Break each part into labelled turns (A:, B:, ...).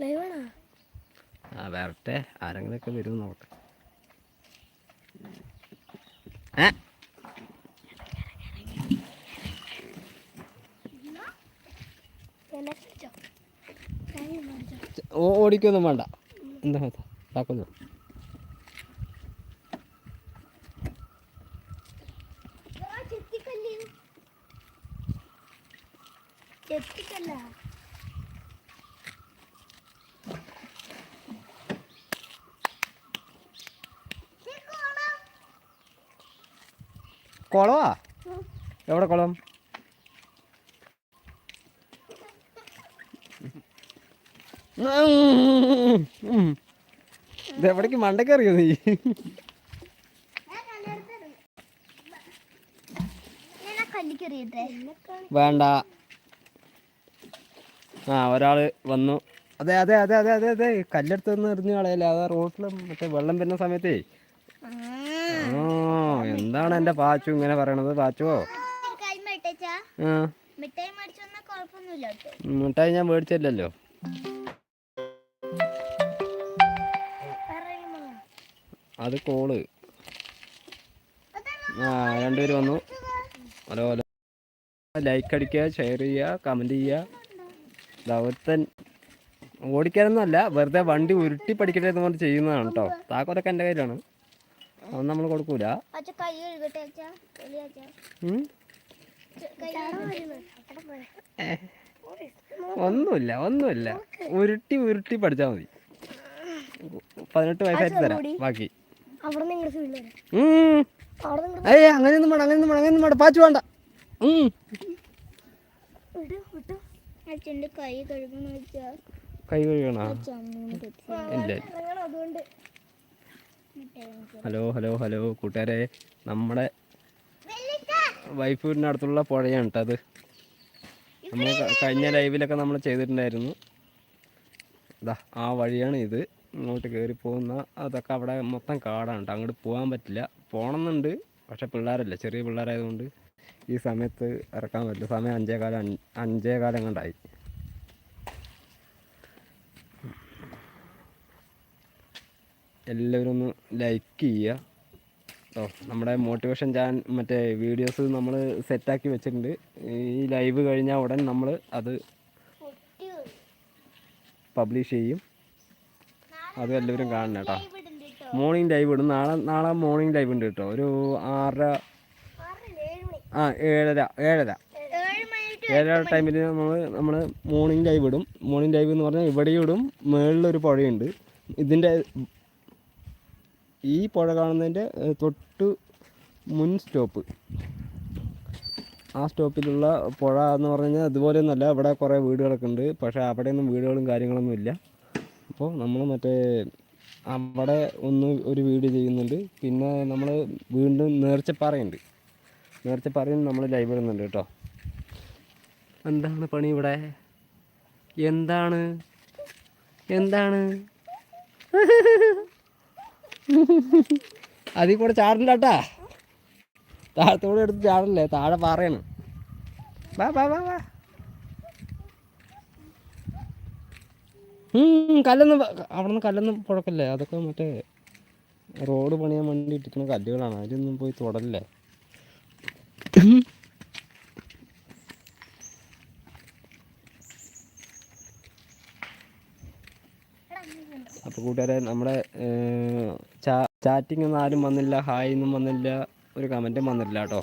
A: ലൈവാണോ
B: ആ വരട്ടെ. ആരെങ്കിലൊക്കെ വരും നോക്കട്ടെ ഏ? ഓടിക്കൊന്നും വേണ്ട. എന്താ താക്കുന്നു
A: ചെത്തിക്കല്ല്?
B: കുളമാ എവിടെ കുളം? ഇതെവിടേക്ക് മണ്ടയ്ക്ക് അറിയോ നീ? വേണ്ട. ആ ഒരാൾ വന്നു. അതെ അതെ അതെ അതെ അതെ അതെ. കല്ലെടുത്ത് നിന്ന് എറിഞ്ഞു കളയല്ലേ? അതാ റോട്ടിലും മറ്റേ വെള്ളം വരുന്ന സമയത്തേ. എന്താണ് എന്റെ പാച്ചു ഇങ്ങനെ പറയണത്? പാച്ചുവോ?
A: മിഠായി
B: ഞാൻ മേടിച്ചില്ലല്ലോ. അത് കോൾ. ആ രണ്ടുപേര് വന്നു. Hello hello. ലൈക്ക് അടിക്കുക ഷെയർ ചെയ്യുക കമന്റ് ചെയ്യുക. ദൗത്തൻ ഓടിക്കാനൊന്നും അല്ല വെറുതെ വണ്ടി ഉരുട്ടി പഠിക്കട്ടെ എന്ന് പറഞ്ഞ് ചെയ്യുന്നതാണ് കേട്ടോ. താക്കോലൊക്കെ എന്റെ കയ്യിലാണ്. അതൊന്നും നമ്മൾ കൊടുക്കൂല. ഒന്നുമില്ല ഒന്നുമില്ല. ഉരുട്ടി ഉരുട്ടി പഠിച്ചാൽ മതി. പതിനെട്ട് വയസ്സായിട്ട് തരാം ബാക്കി. ഏയ് അങ്ങനെയൊന്നും വേണ്ട അങ്ങനെയൊന്നും വേണ്ട അങ്ങനെയൊന്നും വേണ്ട. പാച്ചു വേണ്ട.
A: കൈ
B: കഴുകണ ഇല്ല ഹലോ ഹലോ ഹലോ. കൂട്ടുകാരെ നമ്മുടെ വൈഫ് വീടിന്റെ അടുത്തുള്ള പുഴയാണ് കേട്ടോ അത്. നമ്മൾ കഴിഞ്ഞ ലൈവിലൊക്കെ നമ്മൾ ചെയ്തിട്ടുണ്ടായിരുന്നു. ഇതാ ആ വഴിയാണ് ഇത്. ഇങ്ങോട്ട് കയറി പോകുന്ന അതൊക്കെ അവിടെ മൊത്തം കാടാണ് കേട്ടോ. അങ്ങോട്ട് പോകാൻ പറ്റില്ല. പോകണമെന്നുണ്ട് പക്ഷെ പിള്ളേരല്ല. ചെറിയ പിള്ളേരായതുകൊണ്ട് ഈ സമയത്ത് ഇറക്കാൻ പറ്റില്ല. സമയം അഞ്ചേകാലം അഞ്ച് അഞ്ചേകാലം കണ്ടായി എല്ലാവരും ഒന്ന് ലൈക്ക് ചെയ്യുക. കേട്ടോ നമ്മുടെ മോട്ടിവേഷൻ ചാൻ മറ്റേ വീഡിയോസ് നമ്മൾ സെറ്റാക്കി വെച്ചിട്ടുണ്ട്. ഈ ലൈവ് കഴിഞ്ഞാൽ ഉടൻ നമ്മൾ അത് പബ്ലിഷ് ചെയ്യും. അത് എല്ലാവരും കാണണം കേട്ടോ. മോർണിംഗ് ലൈവ് ഇടും. നാളെ നാളെ മോർണിംഗ് ലൈവ് ഉണ്ട് കേട്ടോ. ഒരു ആറര ആ ഏഴര ഏഴര. ഏഴര ടൈമിൽ നമ്മൾ നമ്മൾ മോർണിംഗ് ലൈവ് ഇടും. മോർണിംഗ് ലൈവ് എന്ന് പറഞ്ഞാൽ ഇവിടെയും ഇടും. മുകളിലൊരു പുഴയുണ്ട്. ഇതിന്റെ ഈ പുഴ കാണുന്നതിന്റെ തൊട്ട് മുൻ സ്റ്റോപ്പ്. ആ സ്റ്റോപ്പിലുള്ള പുഴ എന്ന് പറഞ്ഞു കഴിഞ്ഞാൽ ഇതുപോലെയൊന്നുമല്ല ഇവിടെ കുറേ വീടുകളൊക്കെ ഉണ്ട്. പക്ഷേ അവിടെയൊന്നും വീടുകളും കാര്യങ്ങളൊന്നും ഇല്ല. അപ്പോൾ നമ്മൾ മറ്റേ അവിടെ ഒന്ന് ഒരു വീട് ചെയ്യുന്നുണ്ട്. പിന്നെ നമ്മൾ വീണ്ടും നേർച്ചപ്പാറയുണ്ട്. നേർച്ചപ്പാറയിൽ നമ്മൾ ലൈവ് ഇടുന്നുണ്ട് കേട്ടോ. എന്താണ് പണി ഇവിടെ? എന്താണ്? എന്താണ്? അതിൽ കൂടെ ചാടില്ല താഴത്തോടെ എടുത്ത് ചാടല്ലേ താഴെ പാറയാണ്. വാ വാ വാ വാ. കല്ലൊന്നും അവിടെ അവിടുന്ന് കല്ലൊന്നും പുഴക്കല്ലേ? അതൊക്കെ മറ്റേ റോഡ് പണിയാൻ വേണ്ടി ഇട്ടിരിക്കുന്ന കല്ലുകളാണ്. അതിലൊന്നും പോയി തൊടല്ലേ? അപ്പോൾ കൂട്ടുകാരെ നമ്മുടെ ചാറ്റിംഗ് ഒന്നും ആരും വന്നില്ല ഹായ് ഒന്നും വന്നില്ല ഒരു കമന്റും വന്നില്ല കേട്ടോ.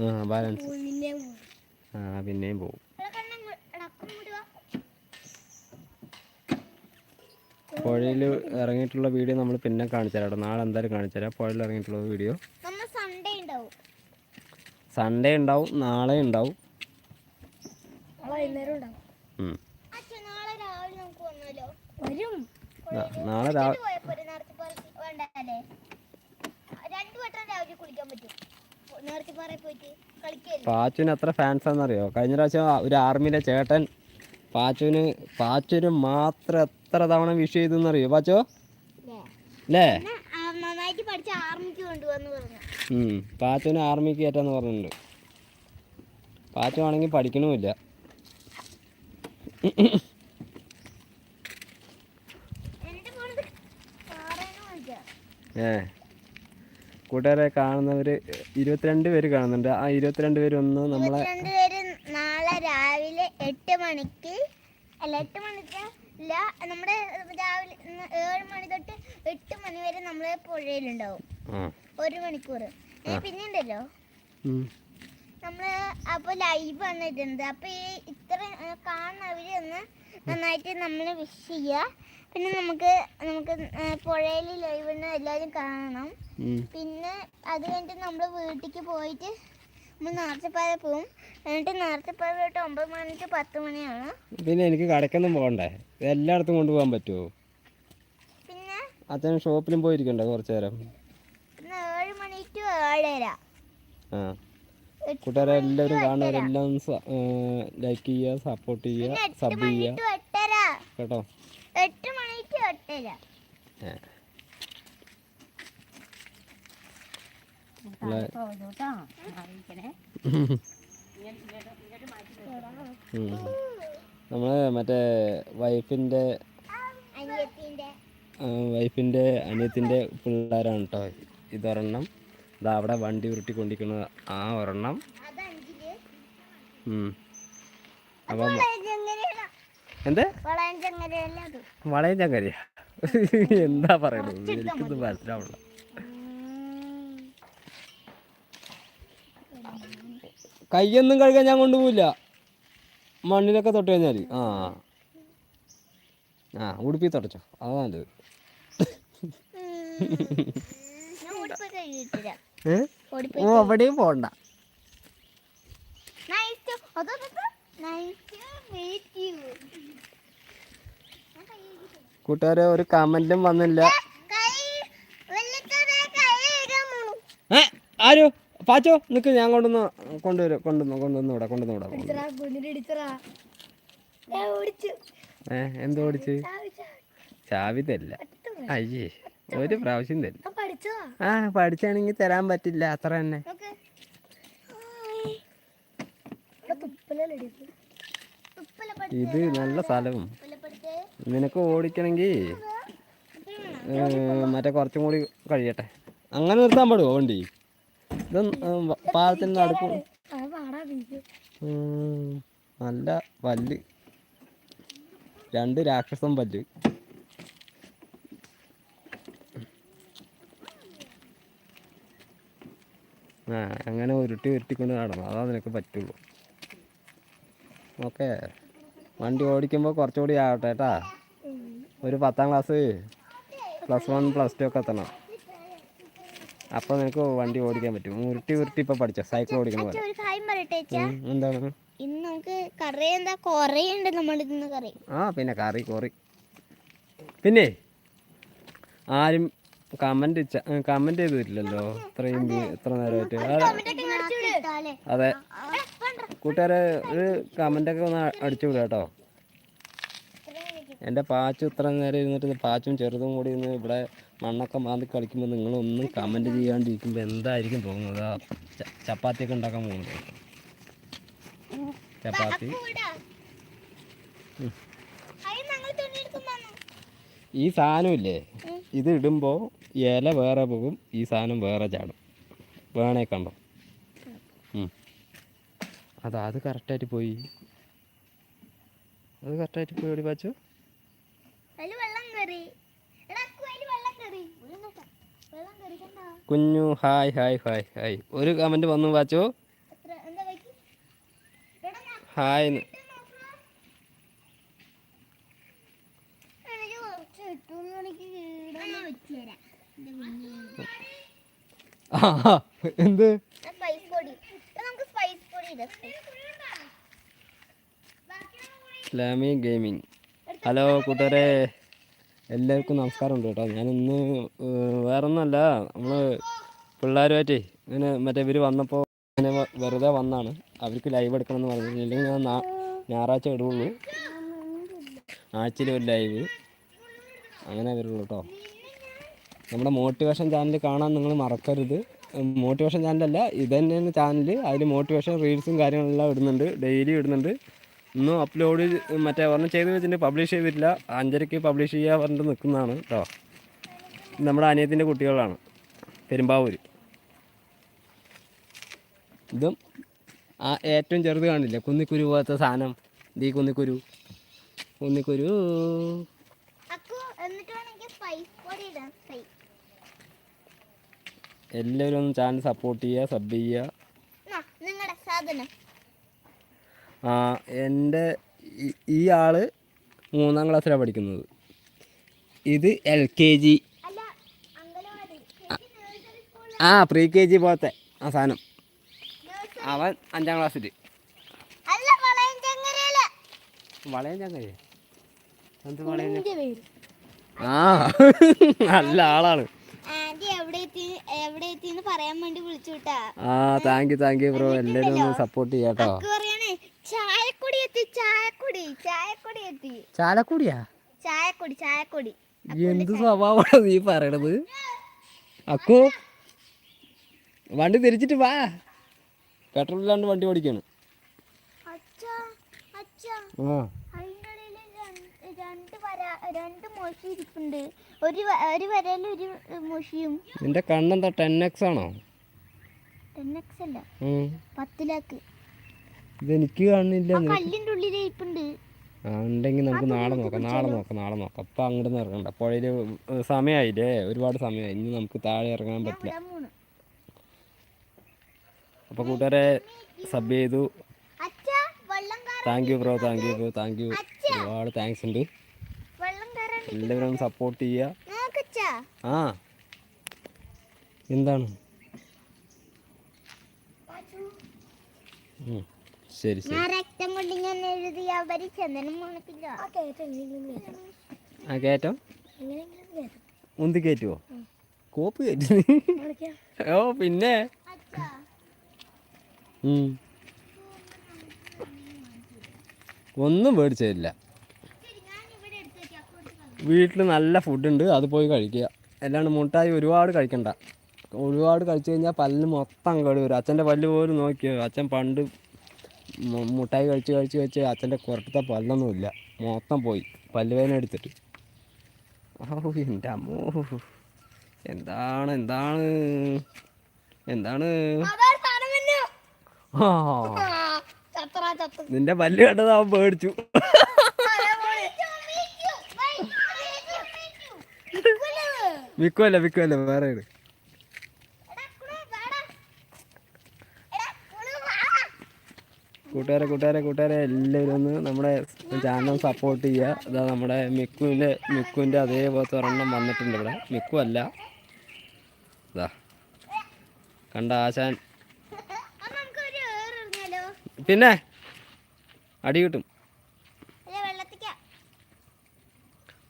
B: ആ ബാലൻസ് ആ പിന്നെയും പോവും. പുഴയിൽ ഇറങ്ങിയിട്ടുള്ള വീഡിയോ നമ്മൾ പിന്നെ കാണിച്ചു തരാം നാളെ എന്തായാലും കാണിച്ചു തരാം. പുഴയിൽ ഇറങ്ങിയിട്ടുള്ള വീഡിയോ.
A: സൺഡേ ഉണ്ടാവും
B: നാളെ ഉണ്ടാവും.
A: വൈകുന്നേരം ഉണ്ടാവും. അച്ഛൻ നാളെ രാവിലെ നമുക്ക് വന്നാലോ വരും.
B: നാളെ രാവിലെ
A: പോയപ്പോ നേർച്ചപ്പാറ വേണ്ടല്ലേ? രണ്ടു വട്ടം രാവിലെ കുളിക്കാൻ പറ്റും. നേർച്ചപ്പാറ പോയിട്ട് കളിക്കല്ലേ?
B: പാച്ചുവിന് എത്ര ഫാൻസ് ആണെന്നറിയോ? കഴിഞ്ഞ പ്രാവശ്യം ഒരു ആർമിയിലെ ചേട്ടൻ പാച്ചുവിന് പാച്ചുവിന് മാത്രം എത്ര തവണ വിഷ് ചെയ്തു അറിയോ പാച്ചോ അല്ലേ. പാച്ചുവിന് ആർമിക്ക് കയറ്റാന്ന് പറഞ്ഞിട്ടുണ്ട്. പാച്ചുവാണെങ്കിൽ പഠിക്കണമില്ല ഏ. കൂട്ടുകാരെ കാണുന്നവര് ഇരുപത്തിരണ്ട് പേര് കാണുന്നുണ്ട്. ആ ഇരുപത്തിരണ്ട് പേര് ഒന്ന് നമ്മളെ
A: നാളെ രാവിലെ എട്ട് മണിക്ക്. അല്ല എട്ട് മണിക്ക് ഇല്ല നമ്മുടെ രാവിലെ ഏഴ് മണി തൊട്ട് എട്ട് മണി വരെ നമ്മളെ പുഴയിലുണ്ടാവും. ഒരു മണിക്കൂർ. പിന്നെ ഉണ്ടല്ലോ. നമ്മൾ അപ്പൊ ലൈവ് ആണ് ഇടുന്നത്. അപ്പൊ ഈ ഇത്ര ഏ, കാണുന്നവര് ഒന്ന് നന്നായിട്ട് നമ്മൾ വിഷ് ചെയ്യുക. പിന്നെ നമുക്ക് നമുക്ക് പുഴയിൽ ലൈവ് എല്ലാവരും കാണണം. പിന്നെ അത് കഴിഞ്ഞിട്ട് നമ്മൾ വീട്ടിലേക്ക് പോയിട്ട് നമ്മൾ നേർച്ചപ്പാറ പോവും. എന്നിട്ട് നേർച്ചപ്പാറ തൊട്ട് ഒമ്പത് മണി to പത്ത് മണിയാണ്.
B: പിന്നെ എനിക്ക് കടക്കൊന്നും പോകണ്ടേ? എല്ലായിടത്തും കൊണ്ടുപോകാൻ പറ്റുമോ
A: പിന്നെ?
B: അച്ഛൻ ഷോപ്പിലും പോയിരിക്കണ്ടേ കുറച്ചു നേരം?
A: ഏഴ് മണി ടു ഏഴര.
B: ആ. കൂട്ടുകാരെ
A: മണി
B: എല്ലാവരും കാണുന്നവരെല്ലാം ലൈക്ക് ചെയ്യുക സപ്പോർട്ട് ചെയ്യുക സബ് ചെയ്യുക. കേട്ടോ?
A: എട്ട്
B: മണിക്ക്. നമ്മൾ മറ്റേ വൈഫിന്റെ
A: അനിയത്തിന്റെ
B: വൈഫിന്റെ അനിയത്തിന്റെ പിള്ളേരാണ് കേട്ടോ ഇതൊരെണ്ണം. ഇതാ അവിടെ വണ്ടി ഉരുട്ടി ഉരുട്ടിക്കൊണ്ടിരിക്കുന്ന ആ ഒരെണ്ണം. അപ്പം എന്ത്? വളയം ചങ്കരിയ എന്താ പറയുന്നത് എനിക്കൊന്നും മനസ്സിലാവില്ല കയ്യൊന്നും കഴുകാൻ ഞാൻ കൊണ്ടുപോവില്ല. മണ്ണിലൊക്കെ തൊട്ട് കഴിഞ്ഞാൽ ആ. ആ ഉടുപ്പി തുടച്ചോ. അതാ നല്ലത്. ഓ അവിടെയും പോണ്ട. കൂട്ടുകാരെ ഒരു കമന്റും വന്നില്ല. ഏ ആരോ? പാച്ചോ നിക്ക് ഞാൻ കൊണ്ടുവന്ന് കൊണ്ടുവരും. കൊണ്ടുവന്നു കൊണ്ടുവന്നു വിടാം കൊണ്ടുവന്നു വിടാം ഏ എന്ത് ഓടിച്ച്? ചാവിതല്ല. അയ്യേ. ഒരു പ്രാവശ്യം
A: തരും.
B: ആ പഠിച്ചാണെങ്കിൽ തരാൻ പറ്റില്ല അത്ര തന്നെ. ഇത്? നല്ല സ്ഥലവും. നിനക്ക് ഓടിക്കണമെങ്കിൽ മറ്റേ കുറച്ചും കൂടി കഴിയട്ടെ. അങ്ങനെ നിർത്താൻ പാടുമോ വണ്ടി? ഇത് പാലത്തിന് നടക്കും നല്ല പല്ല്. രണ്ട് രാക്ഷസം പല്ല്. ആ അങ്ങനെ ഉരുട്ടി ഉരുട്ടിക്കൊണ്ട് നടണം അതാ നിനക്ക് പറ്റുള്ളൂ. ഓക്കെ. വണ്ടി ഓടിക്കുമ്പോൾ കുറച്ചുകൂടി ആവട്ടെ കേട്ടാ. ഒരു പത്താം class plus one plus two ഒക്കെ എത്തണം. അപ്പോൾ നിനക്ക് വണ്ടി ഓടിക്കാൻ പറ്റും. ഉരുട്ടി ഉരുട്ടി ഇപ്പോൾ പഠിച്ചോ? സൈക്കിൾ ഓടിക്കണ പോലെ. എന്താണ്?
A: ഇന്ന് നമുക്ക് കറി എന്താ? കൊറേ ഉണ്ട് നമ്മുടെ ഇന്ന് കറി.
B: ആ പിന്നെ കറി കോറി. പിന്നെ ആരും കമന്റ് കമന്റ് ചെയ്തിട്ടില്ലല്ലോ? ഇത്രയും ഇത്ര നേരമായിട്ട്. അതെ കൂട്ടുകാരെ ഒരു ഒക്കെ ഒന്ന് അടിച്ചു വിടുക കേട്ടോ. എന്റെ പാച്ചു ഇത്ര നേരം ഇരുന്നിട്ട് പാച്ചും ചെറുതും കൂടി ഇന്ന് ഇവിടെ മണ്ണൊക്കെ മാന്തി കളിക്കുമ്പോൾ നിങ്ങളൊന്നും കമന്റ് ചെയ്യാണ്ടിരിക്കുമ്പോൾ എന്തായിരിക്കും തോന്നുന്നത്? ആ ഒക്കെ ചപ്പാത്തിയൊക്കെ ഉണ്ടാക്കാൻ പോകുന്നത്. ചപ്പാത്തി. ഈ സാധനമില്ലേ ഇത് ഇടുമ്പോൾ ഇല വേറെ പോകും ഈ സാധനം വേറെ ചാടും. വേണേ കണ്ടോ. അതാ അത് കറക്റ്റായിട്ട് പോയി. അത് കറക്റ്റായിട്ട് പോയി ഓടി പാച്ചു. കുഞ്ഞു ഹായ് ഹായ് ഹായ് ഹായ്. ഒരു കമന്റ് വന്നു
A: ഞാൻ
B: ഹായ് എന്ന്.
A: എനിക്ക് കുറച്ച് കിട്ടും എനിക്ക് വെച്ചുതരാം
B: ആ എന്ത്? ഇസ്ലാമി ഗെയിമിങ് ഹലോ കൂട്ടുകാരെ. എല്ലാവർക്കും നമസ്കാരം ഉണ്ട് കേട്ടോ. ഞാനിന്ന് വേറെ ഒന്നല്ല നമ്മൾ പിള്ളേരുമായിട്ടേ ഇങ്ങനെ മറ്റേ ഇവർ വന്നപ്പോൾ ഇങ്ങനെ വെറുതെ വന്നാണ്. അവർക്ക് ലൈവ് എടുക്കണം എന്ന് പറഞ്ഞു ഇല്ലെങ്കിൽ ഞാൻ ഞായറാഴ്ച ഇടുള്ളൂ. ആഴ്ചയിൽ ഒരു ലൈവ് അങ്ങനെ വരുള്ളൂ കേട്ടോ. നമ്മുടെ മോട്ടിവേഷൻ ചാനൽ കാണാൻ നിങ്ങൾ മറക്കരുത്. മോട്ടിവേഷൻ ചാനലല്ല ഇത് തന്നെയാണ് ചാനൽ അതിൽ മോട്ടിവേഷൻ റീൽസും കാര്യങ്ങളെല്ലാം ഇടുന്നുണ്ട് ഡെയിലി ഇടുന്നുണ്ട്. ഇന്നും അപ്ലോഡ് മറ്റേ ഒരെണ്ണം ചെയ്ത് വെച്ചിട്ട് പബ്ലിഷ് ചെയ്തിട്ടില്ല. അഞ്ചരയ്ക്ക് പബ്ലിഷ് ചെയ്യാൻ പറഞ്ഞിട്ട് നിൽക്കുന്നതാണ് കേട്ടോ നമ്മുടെ അനിയത്തിന്റെ കുട്ടികളാണ് പെരുമ്പാവൂർ ഇതും ആ ഏറ്റവും ചെറുത് കാണില്ല? കുന്നിക്കുരു പോലത്തെ സാധനം. ദീ കുന്നിക്കുരു. കുന്നിക്കുരു
A: അക്കു എന്നിട്ട് വേണമെങ്കിൽ സ്പൈസ് പൊടി ഇടാം സ്പൈസ്
B: എല്ലാവരും ഒന്ന് ചാനൽ സപ്പോർട്ട് ചെയ്യുക സബ് ചെയ്യുക. ആ എന്റെ ഈ- ആൾ മൂന്നാം ക്ലാസ്സിലാണ് പഠിക്കുന്നത്. ഇത് എൽ കെ ജി ആ പ്രീ കെ ജി പോലത്തെ ആ സാധനം. അവൻ അഞ്ചാം ക്ലാസ്സിൽ വളയം ചങ്ങയെ എന്ത് വളയം? ആ നല്ല ആളാണ്.
A: ആന്റി എവിടെ എവിടെ എത്തിന്ന് പറയാൻ വേണ്ടി വിളിച്ചു
B: ആ thank you thank you bro എല്ലാരും ഒന്ന് സപ്പോർട്ട് ചെയ്യാട്ടോ
A: ചായക്കൊടി എത്തി ചായക്കൊടി ചായക്കൊടി എത്തി.
B: ചാലക്കുടിയാ?
A: ചായക്കൊടി ചായക്കൊടി.
B: എന്ത് സ്വഭാവമാണ് നീ പറയണത്? അക്കു വണ്ടി തിരിച്ചിട്ട് വാ. പെട്രോൾ ഇല്ലാണ്ട് വണ്ടി ഓടിക്കാണ്.
A: അച്ഛാ അച്ഛാ.
B: ആ.
A: രണ്ട് മോശി ഇരിപ്പുണ്ട്. ഒരു ഒരു വരയിൽ ഒരു മോശിയും
B: നിന്റെ കണ്ണെന്താ ടെൻ എക്സ് ആണോ?
A: ടെൻ എക്സ് അല്ല. പത്തിലാക്ക്.
B: ഇതെനിക്ക് കാണുന്നില്ല
A: കല്ലിന്റെ ഉള്ളിൽ ഇരിപ്പുണ്ട്.
B: ആ ഉണ്ടെങ്കിൽ നമുക്ക് നാളെ നോക്കാം നാളെ നോക്കാം നാളെ നോക്കാം. അപ്പം അങ്ങോട്ട് ഇറങ്ങണ്ട. പുഴയിൽ സമയമായില്ലേ ഒരുപാട് സമയമായി ഇനി നമുക്ക് താഴെ ഇറങ്ങാൻ പറ്റില്ല.
A: അപ്പൊ
B: അപ്പോൾ കൂട്ടുകാരെ സബ് ചെയ്തു. Thank you bro thank you bro thank you ഒരുപാട് താങ്ക്സ് ഉണ്ട്.
A: വെള്ളം ഒന്ന്
B: എല്ലാവരും സപ്പോർട്ട് ചെയ്യുക ആ. എന്താണ്. ശരി ശരി.
A: ഞാൻ രക്തം ഞാൻ എഴുതിയ അവർ ചന്ദനം മണക്കില്ല
B: ആ കയറ്റം മുന്തി കയറ്റുമോ കോപ്പ് കയറ്റി ഓ പിന്നെ. ഒന്നും മേടിച്ചില്ല
A: ശരി ഞാൻ ഇവിടെ എടുത്തു വെക്കാം കൊടുത്തു
B: വീട്ടിൽ നല്ല ഫുഡുണ്ട് അത് പോയി കഴിക്കുക. അല്ലാണ്ട് മുട്ടായി ഒരുപാട് കഴിക്കണ്ട. ഒരുപാട് കഴിച്ചു കഴിഞ്ഞാൽ പല്ല് മൊത്തം കേട് വരും. അച്ഛന്റെ പല്ല് പോലും നോക്കിയോ? അച്ഛൻ പണ്ട് മുട്ടായി കഴിച്ച് കഴിച്ച് കഴിച്ച് അച്ഛന്റെ കുറട്ടത്തെ പല്ലൊന്നുമില്ല മൊത്തം പോയി. പല്ല് വേദന എടുത്തിട്ട്. ഓ എന്റെ അമ്മോ. എന്താണ് എന്താണ്? എന്താണ്? നിന്റെ പല്ല് കണ്ടത് അവൻ പേടിച്ചു. വിക്കുമല്ല വിക്കുമല്ല വേറെ ഇട്. കൂട്ടുകാരെ കൂട്ടുകാരെ കൂട്ടുകാരെ എല്ലാവരും ഒന്ന് നമ്മുടെ ചാനൽ സപ്പോർട്ട് ചെയ്യുക. അതാ നമ്മുടെ മിക്കുവിന്റെ മിക്കുവിന്റെ അതേപോലത്തെ ഒരെണ്ണം വന്നിട്ടുണ്ട് ഇവിടെ. മിക്കു അല്ല. ഇതാ. കണ്ട ആശാൻ. പിന്നെ അടി കിട്ടും.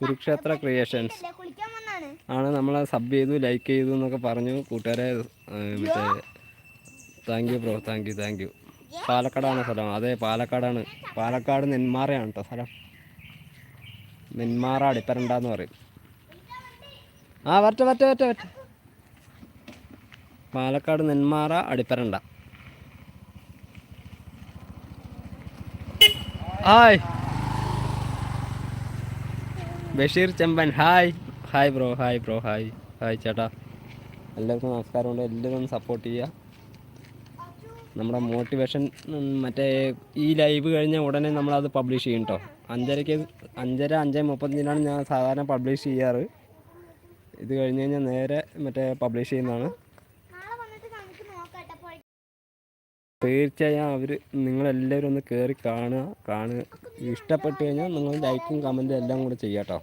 B: കുരുക്ഷേത്ര ക്രിയേഷൻസ് ആണ് നമ്മളെ സബ് ചെയ്തു ലൈക്ക് ചെയ്തു എന്നൊക്കെ പറഞ്ഞു. കൂട്ടുകാരെ മറ്റേ thank you bro thank you thank you പാലക്കാടാണ് സ്ഥലം. അതെ പാലക്കാടാണ്. പാലക്കാട് നെന്മാറയാണ് കേട്ടോ സ്ഥലം. നെന്മാറ അടിപ്പരണ്ടെന്ന് പറയും. ആ വരട്ടെ വരട്ടെ വരട്ടെ വരട്ടെ. Palakkad Nenmara Adipparanda. Hi. Basheer Chemban hi. Hi bro hi bro hi hi ചേട്ടാ. എല്ലാവർക്കും നമസ്കാരം ഉണ്ട് എല്ലാവരും സപ്പോർട്ട് ചെയ്യുക. നമ്മുടെ മോട്ടിവേഷൻ മറ്റേ ഈ ലൈവ് കഴിഞ്ഞ ഉടനെ നമ്മളത് പബ്ലിഷ് ചെയ്യും കേട്ടോ അഞ്ചരയ്ക്ക് അഞ്ചര അഞ്ച് മുപ്പത്തഞ്ചിനാണ് ഞാൻ സാധാരണ പബ്ലിഷ് ചെയ്യാറ്. ഇത് കഴിഞ്ഞ് കഴിഞ്ഞാൽ നേരെ മറ്റേ പബ്ലിഷ് ചെയ്യുന്നതാണ്. തീർച്ചയായും അവർ നിങ്ങളെല്ലാവരും ഒന്ന് കയറി കാണുക കാണുക. ഇഷ്ടപ്പെട്ടു കഴിഞ്ഞാൽ നിങ്ങൾ ലൈക്കും കമന്റും എല്ലാം കൂടെ ചെയ്യാം കേട്ടോ